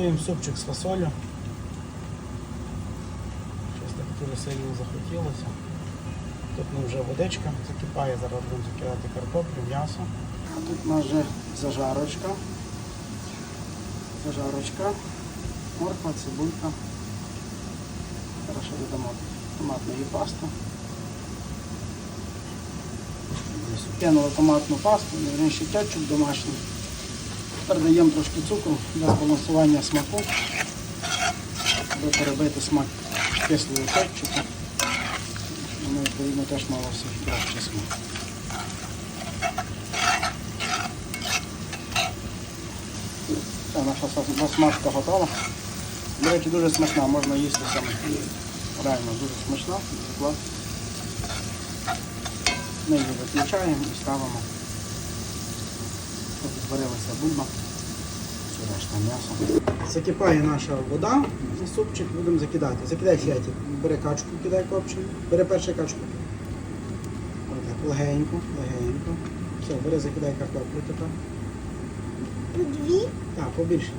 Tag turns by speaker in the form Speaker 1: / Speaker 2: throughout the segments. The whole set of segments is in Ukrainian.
Speaker 1: Готуємо супчик з фасолю. Щось так дуже сильно захотілося. Тут ну, вже водичка закипає, зараз будемо закидати картоплю, м'ясо. А тут у нас вже зажарочка. Зажарочка, морква, цибулька. Зараз ще додамо томатної пасти. Кинули томатну пасту, вірніше кетчуп домашній. Тепер даємо трошки цукру для збалансування смаку, аби перебити смак кислого кетчупу. Воно відповідно теж мало все краще смак. Все, наша сос- смажка готова. До речі, дуже смачна, можна їсти саме. Реально дуже смачна, дуже класно. Ми її виключаємо і ставимо. Щоб зварилася бульба. Все решта м'яса. Закипає наша вода на супчик, будемо закидати. Закидай фіатик. Бери качку, кидай копчену. Бери першу качку. Отак, легенько, легенько. Все, бери, закидай картоплю тепер.
Speaker 2: По Дві.
Speaker 1: Так, побільше.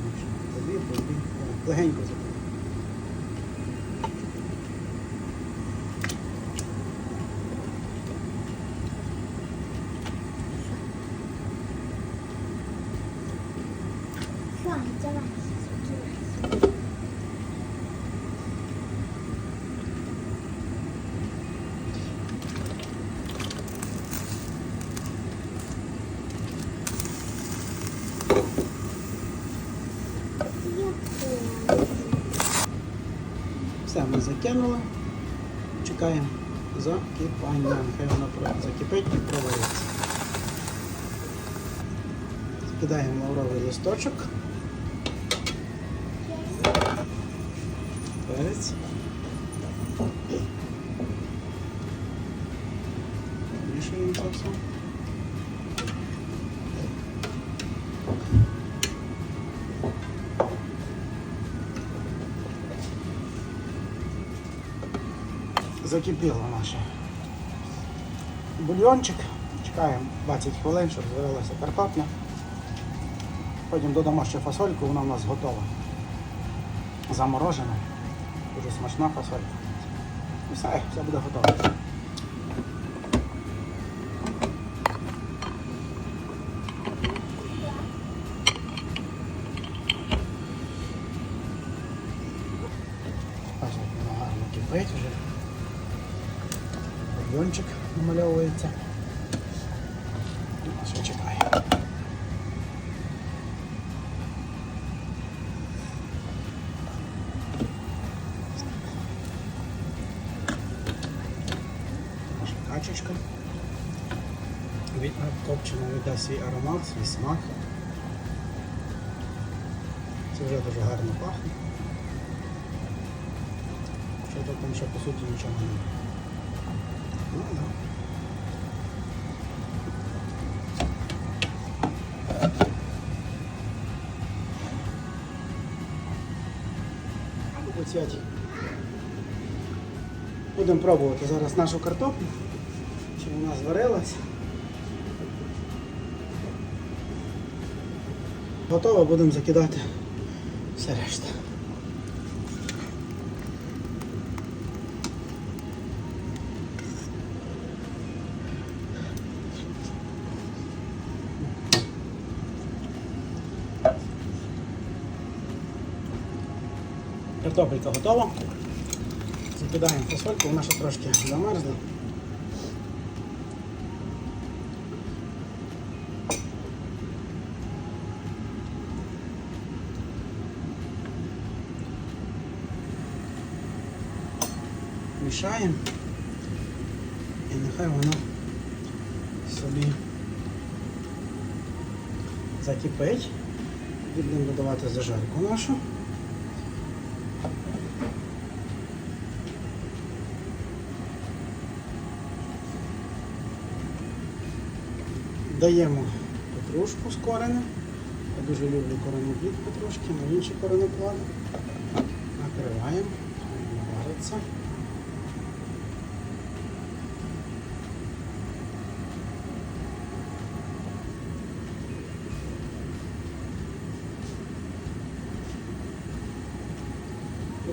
Speaker 1: По дві, по дві. Так, Легенько закидай. Все, ми закинули. Чекаємо закипання. Нехай воно про- закипить і провариться. Закидаємо лавровий листочок. Перець. Мішуємо це все. Закипіло наше бульйончик. Чекаємо 20 хвилин, щоб зварилася картопля. Потім додамо ще фасольку, вона у нас готова. Заморожена. Дуже смачна фасолька. І все, все буде готово. Бачите, як воно гарно кипить вже. Бульйончик намальовується. Ну, а що чекає? Качечка. Копчена віддасть свій аромат, свій смак. Це вже дуже гарно пахне. Що тут там ще по суті нічого немає. Ну, да. Будемо пробувати зараз нашу картоплю, вона зварилась. Готово, будемо закидати все решта. Картопелька готова. Закидаємо фасольку, вона ще трошки замерзла. Мішаємо і нехай воно собі закипить. Будемо додавати зажарку нашу. Даємо петрушку з коренем. Я дуже люблю коренеплід петрушки, але інші коренеплоди. Накриваємо, вариться.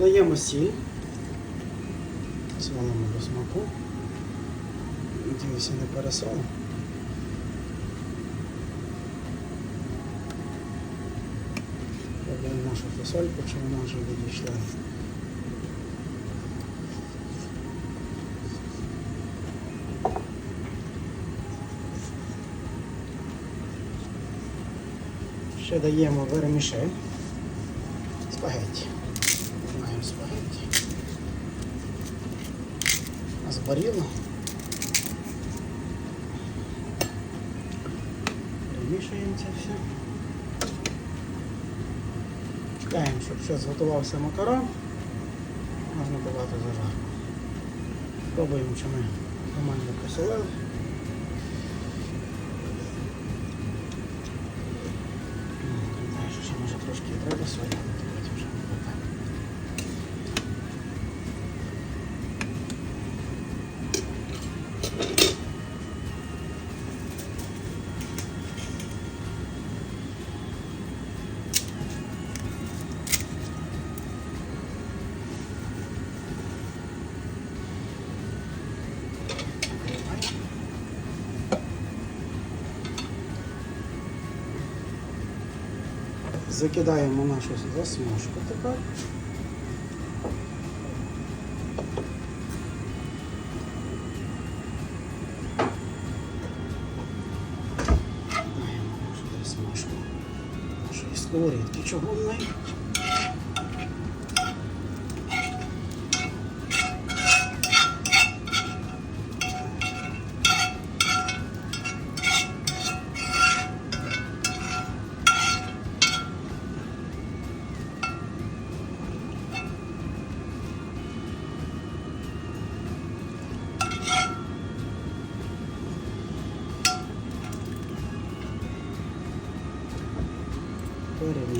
Speaker 1: Додаємо сіль. Свалимо до смаку. Надіюся, не пересолимо. Пробуємо нашу фасольку, чи вона вже відійшла. Ще даємо вермішель. Спагетті. Маємо спагетті. Зборіло. Перемішуємо це все. Чекаємо, щоб ще зготувався макарон. Можна давати зажарку. Пробуємо, чи ми нормально посолили. Ще може трошки треба солити, Закидаємо нашу засмажку тепер. Даємо нашу засмажку нашої сковорідки чугунної.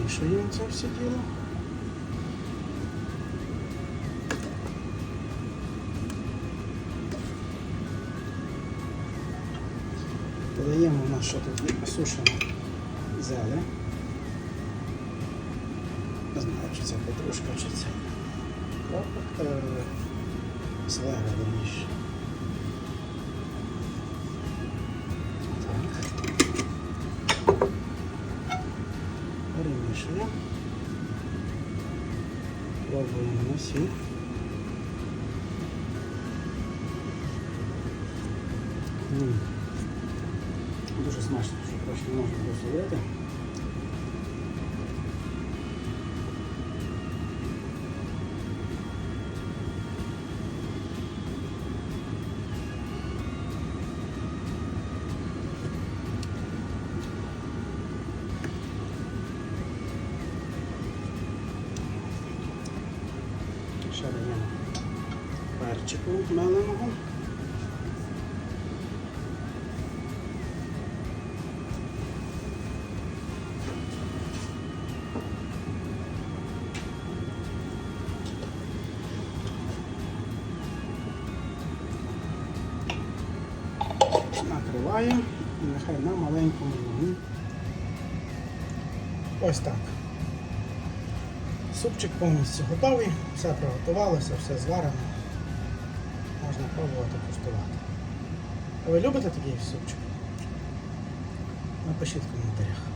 Speaker 1: Перемішуємо це все діло. Додаємо в нас що тут є сушена. Не знаю, чи це петрушка, чи це слега верніше. Пробуємо на сіль. М. Дуже смачно, що трошки можна досолити. Перчику меленого. Накриваємо і нехай на маленькому вогні. Ось так. Супчик повністю готовий, все приготувалося, все зварено. Можна пробувати куштувати. А ви любите такий супчик? Напишіть в коментарях.